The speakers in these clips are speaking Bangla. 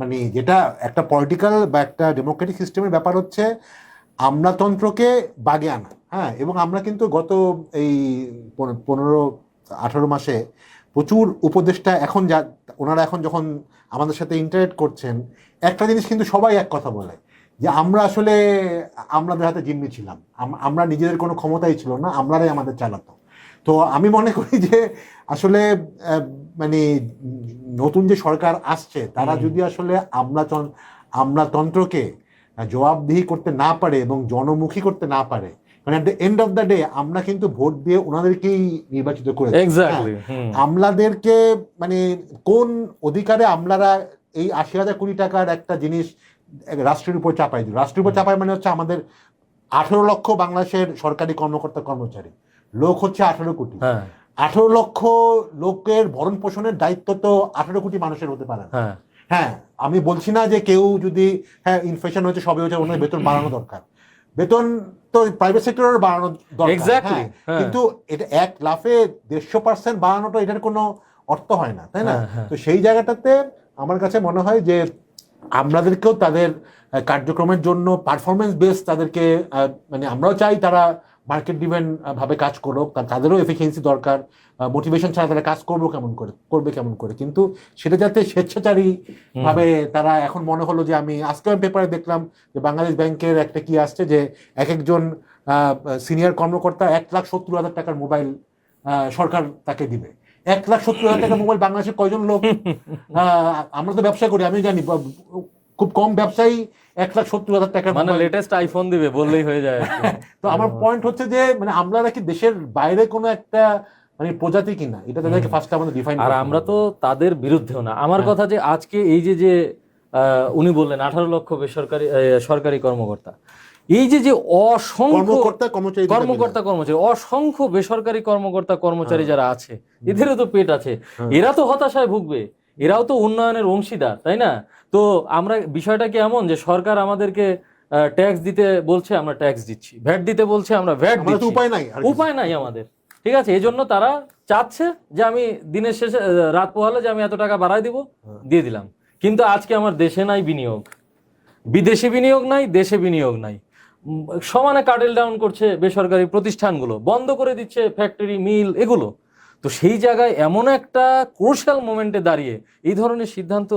মানে যেটা একটা পলিটিক্যাল বা একটা ডেমোক্রেটিক সিস্টেমের ব্যাপার হচ্ছে, আমলাতন্ত্রকে বাগে আনা। হ্যাঁ এবং আমরা কিন্তু গত এই পনেরো, আঠারো মাসে প্রচুর উপদেষ্টা এখন যা ওনারা এখন যখন আমাদের সাথে ইন্টারেক্ট করছেন, একটা জিনিস কিন্তু সবাই এক কথা বলে, যে আমরা আসলে আমাদের হাতে জিম্মি ছিলাম। আমরা নিজেদের কোনো ক্ষমতাই ছিল না আমরাই আমাদের চালাতো। তো আমি মনে করি যে আসলে মানে নতুন যে সরকার আসছে তারা যদি আসলে আমলাতন আমলাতন্ত্রকে জবাবদিহি করতে না পারে এবং জনমুখী করতে না পারে মানে at the end of the day আমরা কিন্তু ভোট দিয়ে ওনাদেরকেই নির্বাচিত করেছি। হ্যাঁ, আমলাদেরকে মানে কোন অধিকারে আমলারা এই আশি হাজার কোটি টাকার একটা জিনিস রাষ্ট্রের উপর চাপাই দিল? রাষ্ট্রের উপর চাপাই মানে হচ্ছে আমাদের আঠেরো লক্ষ বাংলাদেশের সরকারি কর্মকর্তা কর্মচারী লোক হচ্ছে আঠারো কোটি। আঠারো লক্ষ লোকের ভরণ পোষণের দায়িত্ব তো আঠারো কোটি মানুষের হতে পারে হ্যাঁ। হ্যাঁ আমি বলছি না যে কেউ যদি হ্যাঁ ইনফ্লেশন হয়েছে সবই হচ্ছে ওনার বেতন বাড়ানো দরকার। বেতন তো প্রাইভেট সেক্টরের বাড়ানো দরকার। হ্যাঁ, হ্যাঁ। কিন্তু এটা এক লাফে দেড়শো পার্সেন্ট বাড়ানোটা এটার কোনো অর্থ হয় না তাই না? হ্যাঁ, হ্যাঁ। তো সেই জায়গাটাতে আমার কাছে মনে হয় যে আমাদেরকেও তাদের কার্যক্রমের জন্য পারফরমেন্স বেস তাদেরকে মানে আমরাও চাই তারা মার্কেট ডিভেন ভাবে কাজ করুক তাদেরও এফিসিয়েন্সি দরকার মোটিভেশন ছাড়া তারা কাজ করব কেমন করে করবে কেমন করে। কিন্তু সেটা যাতে স্বেচ্ছাচারী ভাবে তারা এখন মনে হলো যে আমি আজকে আমি পেপারে দেখলাম যে বাংলাদেশ ব্যাংকের একটা কি আসছে যে এক একজন সিনিয়র কর্মকর্তা এক লাখ সত্তর হাজার টাকার মোবাইল সরকার তাকে দিবে। এক লাখ সত্তর হাজার টাকার মোবাইল বাংলাদেশে কয়জন লোক? আহ, আমরা তো ব্যবসা করি আমি জানি খুব কম ব্যবসায়ী এক লাখ সত্তর হাজার টাকা মানে লেটেস্ট আইফোন দিবে বললেই হয়ে যায়। তো আমার পয়েন্ট হচ্ছে যে মানে আমরা নাকি দেশের বাইরে কোনো একটা মানে প্রজাতি কিনা এটা তাদেরকে ফার্স্ট আমাদের ডিফাইন আর আমরা তো তাদের বিরুদ্ধেও না। আমার হ্যাঁ। কথা যে আজকে এই যে যে আহ, উনি বললেন আঠারো লক্ষ বেসরকারি সরকারি কর্মকর্তা। এই যে যে অসংখ্য কর্মকর্তা কর্মচারী অসংখ্য বেসরকারি কর্মকর্তা কর্মচারী যারা আছে এদেরও তো পেট আছে। হ্যাঁ। এরা তো হতাশায় ভুগবে। এরাও তো উন্নয়নের অংশীদার তাই না? তো আমরা বিষয়টা কি এমন যে সরকার আমাদেরকে ট্যাক্স দিতে বলছে আমরা ট্যাক্স দিচ্ছি। ভ্যাট দিতে বলছে আমরা ভ্যাট দিচ্ছি। উপায় নাই উপায় নাই আমাদের। ঠিক আছে? এই জন্য তারা চাচ্ছে যে আমি দিনের শেষে রাত পোহালে যে আমি এত টাকা বাড়াই দিব দিয়ে দিলাম। কিন্তু আজকে আমার দেশে নাই বিনিয়োগ। বিদেশি বিনিয়োগ নাই দেশে বিনিয়োগ নাই। সমানে কাটেল ডাউন করছে বেসরকারি প্রতিষ্ঠানগুলো। বন্ধ করে দিচ্ছে ফ্যাক্টরি মিল এগুলো। তো সেই জায়গায় এমন একটা ক্রুশাল মোমেন্টে দাঁড়িয়ে এই ধরনের সিদ্ধান্ত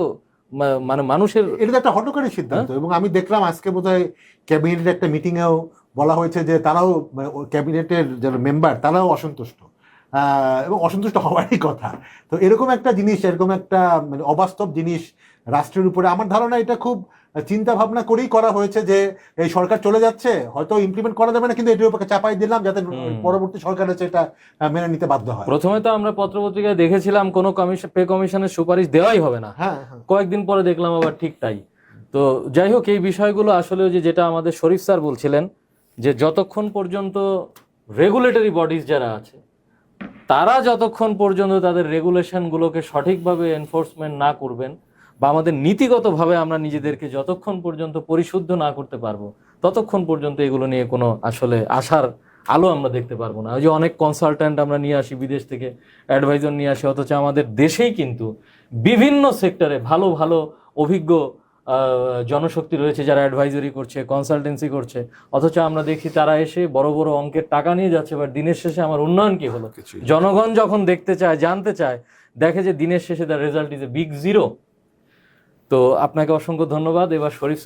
মানে মানুষের এটা তো একটা হটকারী সিদ্ধান্ত হ্যাঁ? এবং আমি দেখলাম আজকে বোধহয় ক্যাবিনেটের একটা মিটিংয়েও বলা হয়েছে যে তারাও মানে ক্যাবিনেটের যারা মেম্বার তারাও অসন্তুষ্ট এবং অসন্তুষ্ট হওয়ারই কথা। তো এরকম একটা জিনিস এরকম একটা মানে অবাস্তব জিনিস রাষ্ট্রের উপরে। আমার ধারণা এটা খুব চিন্তা ভাবনা করেই করা হয়েছে যে এই সরকার চলে যাচ্ছে হয়তো ইমপ্লিমেন্ট করা যাবে না কিন্তু এটির উপরে চাপাই দিলাম যাতে পরবর্তী সরকার হচ্ছে এটা মেনে নিতে বাধ্য হয়। প্রথমে তো আমরা পত্রপত্রিকায় দেখেছিলাম কোনো কমিশন পে কমিশনের সুপারিশ দেওয়াই হবে না। হ্যাঁ হ্যাঁ। কয়েকদিন পরে দেখলাম আবার ঠিক তাই। তো যাই হোক এই বিষয়গুলো আসলে যে যেটা আমাদের শরীফ স্যার বলছিলেন যে যতক্ষণ পর্যন্ত রেগুলেটরি বডিজ যারা আছে তারা যতক্ষণ পর্যন্ত তাদের রেগুলেশনগুলোকে সঠিকভাবে এনফোর্সমেন্ট না করবেন বা আমাদের নীতিগতভাবে আমরা নিজেদেরকে যতক্ষণ পর্যন্ত পরিশুদ্ধ না করতে পারব, ততক্ষণ পর্যন্ত এগুলো নিয়ে কোনো আসলে আশার আলো আমরা দেখতে পারব না। ওই যে অনেক কনসালট্যান্ট আমরা নিয়ে আসি, বিদেশ থেকে অ্যাডভাইজার নিয়ে আসি, অথচ আমাদের দেশেই কিন্তু বিভিন্ন সেক্টরে ভালো ভালো অভিজ্ঞ জনশক্তি রয়েছে যারা অ্যাডভাইজারি করছে কনসালটেন্সি করছে। অথচ আমরা দেখি তারা এসে বড় বড় অঙ্কের টাকা নিয়ে যাচ্ছে বা দিনের শেষে আমার উন্নয়ন কি হলো? জনগণ যখন দেখতে চায় জানতে চায় দেখে যে দিনের শেষে the result is a big zero তো আপনাকে অসংখ্য ধন্যবাদ। এবার শরীফ